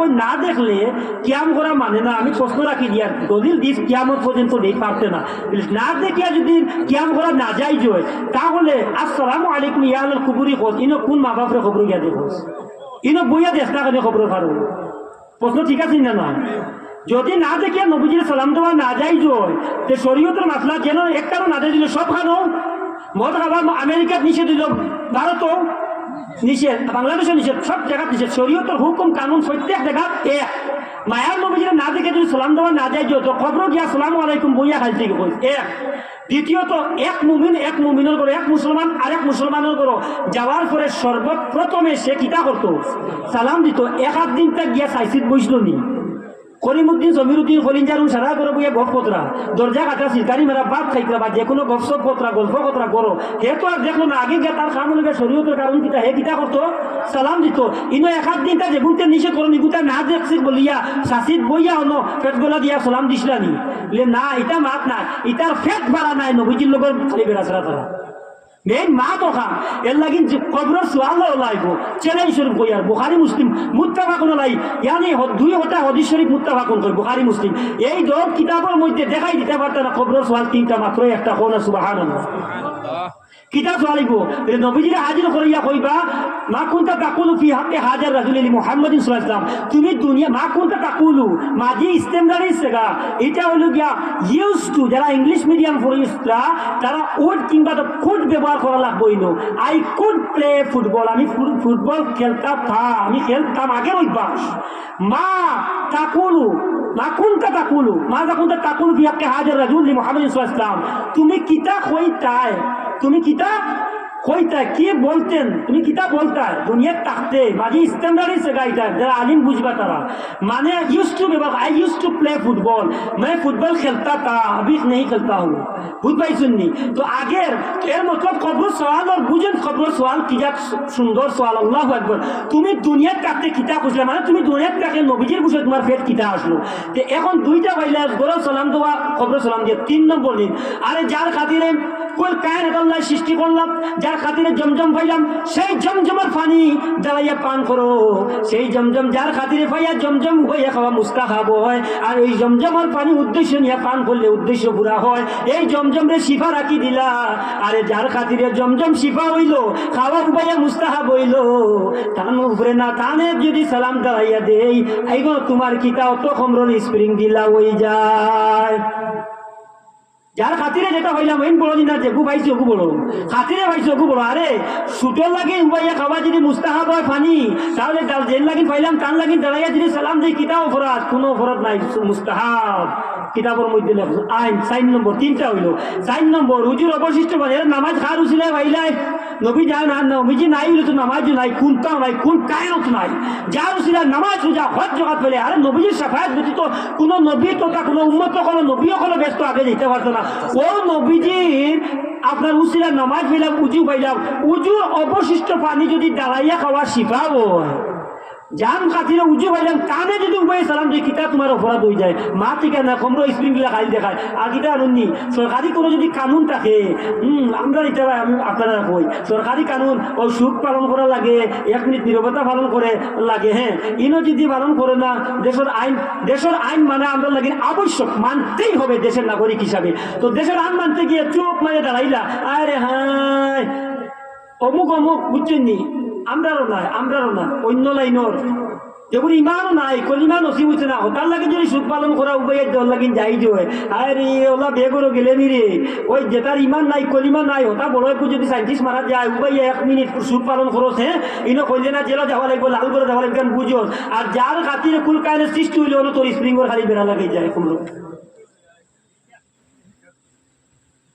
কই না দেখলে কিয়াম করা মানে না? আমি প্রশ্ন রাখি দিয়া দলিল দিস, কিয়ামত পর্যন্ত নেই পারতে না। না দেখিয়া যদি কিয়াম করা না যাই জয়, তাহলে আসসালামু আলাইকুম ইয়াল কুবুরি খোঁজ ইনো কোন মা বাপরে খবর গিয়া দেখ ইনো বইয়া দেশ না কেন খবর পারো? প্রশ্ন ঠিক আছে না না যদি না দেখিয়া নবীজির সালাম দেওয়া না যাই জয়, তে শরীয়তের মাসলা যেন একটারও না দিল সব খানো মদ খাবার আমেরিকাত নিষেধ দিল ভারতও নিষেধ, বাংলাদেশের নিষেধ, সব জায়গা নিষেধ। শরীয়তর হুকুম, কানুন প্রত্যেক জায়গা এক। মায়ার নবীজিরা না দেখে যদি সালাম দেওয়া না যায়, যত খবর গিয়া সালাম আলাইকুম বইয়া খাই থেকে কই এক। দ্বিতীয়ত, এক মুমিন, এক মুমিনের করো এক মুসলমান আর এক মুসলমানের করো যাওয়ার পরে সর্বপ্রথমে সে কিতা করতো? সালাম দিত। এক আধ দিন তাক গিয়া সাইসিদ বসল নি। করিমুদ্দিন, জমিরুদ্দিন খলিঞ্জারু সারা করে বইয়া গপ কতরা। দরজা কাটা সিলকারি মেরা বাপ খাইতরা বা যে কোনো গপ সপ কতরা, গল্প কতরা করো। হে তো আর দেখল না, আগে গিয়ে তার কাম লগে শরীয়তের কারণ কিতা, হে কিতা করতো? সালাম দিত। ইনো এক আধ দিন তা যেগুনতে নিষেধ করো নিগুতা না দেখছি বলিয়া সাসিত বইয়া অন পেট গলা দিয়া সালাম দিছিলানি বলে না, এটা মাত না ইটার ফেট বাড়া নাই, নবীজির লগর খালি বেড়াছাড়া তারা। মেইন মা তোখা এর লাগিন যে কবরের সোয়াল চ্যালেঞ্জ স্বরূপ কই আর, বুখারি, মুসলিম মুত্তাফা কোন লাই ইয়ানি দুই হতা হদিস শরীফ মুত্তাফা কোন কই বুখারি, মুসলিম। এই দর কিতাবের মধ্যে দেখাই দিতে পারতাম না কবর সোয়াল তিনটা মাত্র একটা কোন সুবহানাল্লাহ। কিতাব সোয়ালিব নবীজিরে হাজির করিয়া কইবা মা কুনতা তাকুলু ফি হাক্কে হাজার মুহাম্মাদিন সাল্লাল্লাহু আলাইহি ওয়াসাল্লাম তুমি দুনিয়া, মা কুনতা তাকুলু মাজি ইস্তেমদারি সেগা এটা হলো গিয়া ইউজ টু যারা ইংলিশ মিডিয়াম পড়িস্তা তারা উড কিংবা তো কুড ব্যবহার করা লাগবো ইনো আই কুড প্লে ফুটবল আমি ফুট- ফুটবল খেলতাম থা আমি খেলতাম আগের অভ্যাস। মা তাকুলু, মা কুনতা তাকুলু, মা কুনতা তাকুলু ফি হাক্কে হাজার রাজুলিল মুহাম্মাদিন সাল্লাল্লাহু আলাইহি তুমি কিতা কইতায় তুমি কিতা কইতা কি বলতেন তুমি কিতা বলতা দুনিয়ার তাকতে মাঝে স্ট্যান্ডার্ড से गाइता जरा आलिम बुझबा तारा माने used to I used to play football मैं फुटबॉल खेलता था अभी नहीं खेलता हूँ बुझ भाई सुननी तो आगे এর মতলব খবর সওয়াল আর বুঝেন খবর সওয়াল কি যা সুন্দর সওয়াল আল্লাহ আকবর তুমি দুনিয়ার তাকতে কিতা খুঁজলে মানে তুমি দুনিয়ার তাকে নবীজির বুঝে তোমার ফেট কিতা আসলো তো এখন দুইটা পাইলে গরম সালাম দেওয়া খবর সালাম দিয়ে তিন নম্বর দিন আরে যার খাতিরে কোন কায়ন আল্লাহ সৃষ্টি করলাম, যার খাতিরে জমজম পাইলাম সেই জমজমের পানি জ্বালাইয়া পান করো। সেই জমজম যার খাতিরে পাইয়া জমজম হইয়া খাওয়া মুস্তাহাব হয়, আর ওই জমজমের পানি উদ্দেশ্য নিয়ে পান করলে উদ্দেশ্য পুরা হয়। এই জমজম রে শিফা রাখি দিলা, আরে যার খাতিরে জমজম শিফা হইল, খাওয়া উপাইয়া মুস্তাহাব হইল। তান উপরে না তানে যদি সালাম দাঁড়াইয়া দেই এইগুলো তোমার কিতা অত কমরন স্প্রিং দিলা ওই যায়। যার খাতিরে যেটা হইলাম ওই বড় দিন যে গু পাইছি ওগু বড়। খাতিরে পাইছি ওগু বড়। আরে, সুটোর লাগে উবাইয়া খাওয়া যদি মুস্তাহাব হয় পানি তাহলে জেল লাগি পাইলাম কান লাগিন দাঁড়াইয়া যদি সালাম দিই, কিতা অপরাধ? কোনো অপরাধ নাই, মুস্তাহাব। কিতাবের মধ্যে লেখ। আইন সাইন নম্বর তিনটা হইল। সাইন নম্বর হুজুর অবশিষ্ট মানে এর নামাজ খার উচিলে ভাইলাই। নবী যা না নবীজি নাই হইলে তো নামাজও নাই, কোনটাও নাই, কোন কায়নত নাই। যার উচিলে নামাজ রোজা হজ জগাত পেলে আরে নবীজির সাফায়াত ব্যতীত কোনো নবী তথা কোনো উন্মত কোনো নবীও কোনো ব্যস্ত আগে যেতে পারতো না। ও নবীজির আপনার উচিলা নামাজ পেলাম উজু পাইলাম উজুর অবশিষ্ট পানি যদি দাঁড়াইয়া খাওয়া শিখাবো জান খাতিরে উজু পাইলাম কানে যদি উপায় সালাম যে কিতা তোমার অপরাধ হয়ে যায়, মা থেকে না কমরো স্প্রিংগুলা খাই দেখায় আর কিতা আনুননি সরকারি কোনো যদি কানুন থাকে হুম আমরা এটা আপনারা কই সরকারি কানুন ও সুখ পালন করা লাগে, এক মিনিট নিরবতা পালন করে লাগে হ্যাঁ ইনো যদি পালন করে না দেশের আইন দেশের আইন মানে আমরা লাগে আবশ্যক মানতেই হবে দেশের নাগরিক হিসাবে তো দেশের আইন মানতে গিয়ে চোখ মানে দাঁড়াইলা আরে হ্যাঁ অমুক অমুক বুঝছেন নি? আমরারও নাই, আমরারও না অন্য লাইনর। যেগুলো ইমানও নাই, কলিমা নসিব হচ্ছে না। ওটার লাগে যদি সুখ পালন করা উপায় দল লাগিন যাই যে আরে, ওলা বেগরও গেলে নি রে। ওই যেটার ইমান নাই, কলিমা নাই, ওটা বড় একটু যদি সাইন্টিস্ট মারা যায়, উপায় এক মিনিট সুখ পালন করস হ্যাঁ ইনো কইলে না জেলা যাওয়া লাগবে, লাল করে যাওয়া লাগবে বুঝোস? আর যার খাতিরে কুল কায়নে সৃষ্টি হইলে ওনো তোর স্প্রিংর খালি বেড়া লাগে যায় কুমড়ো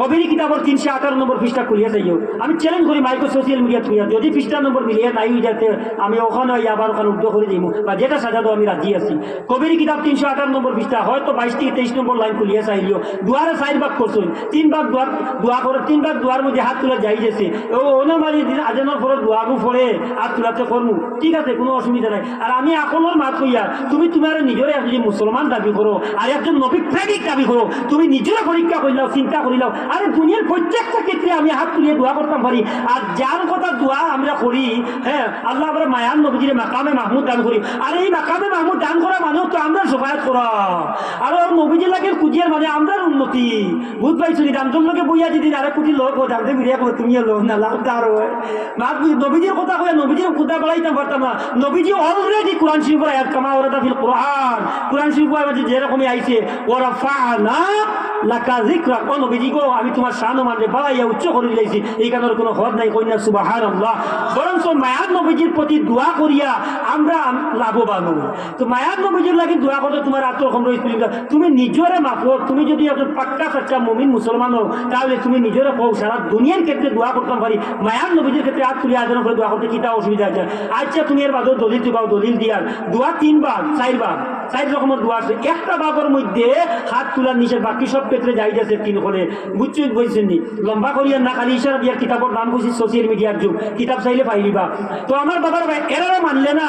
কবির কিতাবর তিনশো আঠারো নম্বর পৃষ্ঠা খুলিয়া যাইও। আমি চ্যালেঞ্জ করি মাইক্রো সোশ্যাল মিডিয়া থুইয়া যদি পৃষ্ঠা নম্বর মিলিয়ে নাই যাতে আমি ওখানে ওই আবার ওখানে উদ্যোগ করে দিই বা যেটা সাজাতো আমি রাজি আছি। কবির কিতাব তিনশো আঠারো নম্বর পৃষ্ঠা, হয়তো বাইশ থেকে তেইশ নম্বর লাইন খুলিয়া চাইলিও। দুয়ারে চার ভাগ করছেন তিন ভাগ দুয়ার, দোয়া করে, তিন ভাগ দুয়ার মধ্যে হাত তোলা যাই গেছে ও অনুমানি আজানোর পরে দোয়াবু পড়ে হাত তোলাতে করমু ঠিক আছে, কোনো অসুবিধা নাই। আর আমি আকলের মাত কইয়া, তুমি তোমার নিজের যদি মুসলমান দাবি করো আর একজন নবী প্রেমিক দাবি করো তুমি নিজের পরীক্ষা করিলাও চিন্তা করিলাও আরে দুনিয়ার প্রত্যেকটা ক্ষেত্রে আমি হাত তুলিয়ে দোয়া করতাম পারি আর যার কথা দোয়া আমরা করি হ্যাঁ আল্লাহ আমরা মায়ান নবীজিরে মাকামে মাহমুদ দান করি। আর এই মাকামে মাহমুদ দান করা মানুষ তো আমরা সফায়ত করা। আর ওর নবীজি লাগে কুজিয়ার মানে আমরা উন্নতি। বুধ পাইছি রামজন লোকে বইয়া যদি আরে কুটি লোক, ও জানতে মিলিয়া করে তুমি লোক না, লাভ মা, নবীজির কথা কয়ে নবীজির কথা বলাইতাম পারতাম না নবীজি অলরেডি কোরআন শরীফের আয়াত কামা ওরা ফিল কোরআন। কোরআন শরীফ যেরকমই আইছে ওরা ফানা লাকা জিকরা ও নবীজি গো, আমি তোমার শান মানে বাড়াইয়া উচ্চ করে এই কারণের কোনো হদ নাই কন্যা সুবাহান আল্লাহ বরঞ্চ মায়ার নবীজির প্রতি দোয়া করিয়া আমরা লাভবান হই। তো মায়ার নবীজির লাগে দোয়া করতে তোমার আত্মরকম রয়েছে তুমি নিজরে মাফো তুমি যদি একজন পাক্কা সাচ্চা মমিন মুসলমান হও, তাহলে তুমি নিজরে কও, সারা দুনিয়ার ক্ষেত্রে দোয়া করতাম পারি। মায়ার নবীজির ক্ষেত্রে হাত তুলে আজনের করে দোয়া করতে কিতা অসুবিধা আছে? আচ্ছা তুমি এর বাদও দলিল দিবাও, দলিল দিয়ার। দোয়া তিনবার, চারবার। চার রকমের দোয়া আছে। একটা বাগর মধ্যে হাত তোলার নিচে বাকি সব ক্ষেত্রে যাই আছে তিন করে বুঝছি বুঝছেন নি? লম্বা করিয়া না, খালি ইশারা ইয়ার কিতাবর নাম বুঝি সোশিয়াল মিডিয়ার যুগ। কিতাব চাইলে পাইলিবা তো আমার বাবার ভাই এরা মানলে না।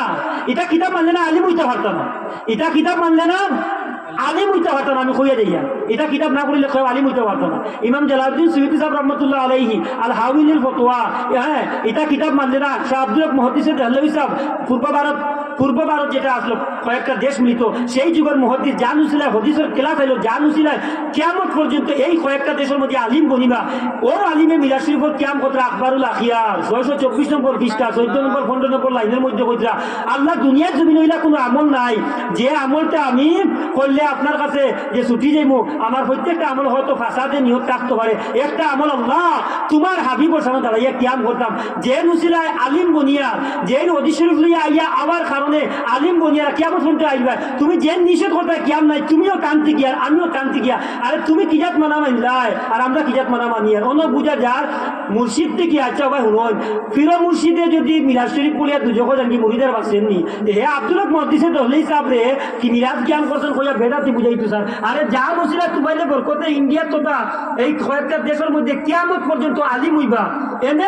এটা কিতাব মানলে না আলিম হইতে পারতাম এটা কিতাব মানলে না আলিম হইতে পারতাম না, আমি কইয়া দিই এটা কিতাব না করিলে কেউ আলিম হইতে পারতাম না। ইমাম জালাউদ্দিন সুইতি সাহেব রহমতুল্লাহ আলাইহি আল হাউলিল ফতোয়া হ্যাঁ এটা কিতাব মানলে না শাহ আব্দুল মহদিসের দেহলভি সাহেব পূর্ব ভারত পূর্ব ভারত যেটা আসলো কয়েকটা দেশ মিলিত সেই যুগের মহদিস জান উসিলায় হদিসের ক্লাস আইলো জান উসিলায় কেমন পর্যন্ত এই কয়েকটা দেশের মধ্যে আলিম বনিবা। ও আলিমে মিলা শরীফর ক্যাম কথা আকবরুল আখিয়ার ছয়শো চব্বিশ নম্বর পৃষ্ঠা চোদ্দ নম্বর পনেরো নম্বর লাইনের মধ্যে কইতরা আল্লাহ দুনিয়ার জমিন হইলা কোনো আমল নাই যে আমলটা আমি করলে আপনার কাছে যে ছুটি যাইমু আমার প্রত্যেকটা আমল হয়তো ফাঁসাতে নিহত থাকতে পারে। একটা আমল আল্লাহ তোমার হাবিবর সামনে দাঁড়াইয়া ক্যাম করতাম। যে নুসিলায় আলিম বনিয়া যে নদী শরীফ লইয়া আইয়া আবার কারণে আলিম বনিয়া কেমন শুনতে আইবা। তুমি যে নিষেধ করতে কিয়াম নাই, তুমিও কান্তি গিয়া, আমিও কান্তি গিয়া। আরে তুমি কিজাত মানা মানলাই আর আমরা কিজাত মানা মানি আর অন্য বুঝা যার মুর্শিদ থেকে আচ্ছা ভাই শুনুন ফির মুর্শিদে যদি মিরাজ শরীফ পড়িয়া দুজক জানি মুরিদার বাসেন হে আব্দুল মহাদিসে দহলে হিসাব রে, কি মিরাজ জ্ঞান করছেন কইয়া বেদাতি বুঝাইতো স্যার আরে যা মুসিরা তুমাইলে বরকতে ইন্ডিয়া তোতা, এই কয়েকটা দেশের মধ্যে কিয়ামত পর্যন্ত আলিম হইবা। এনে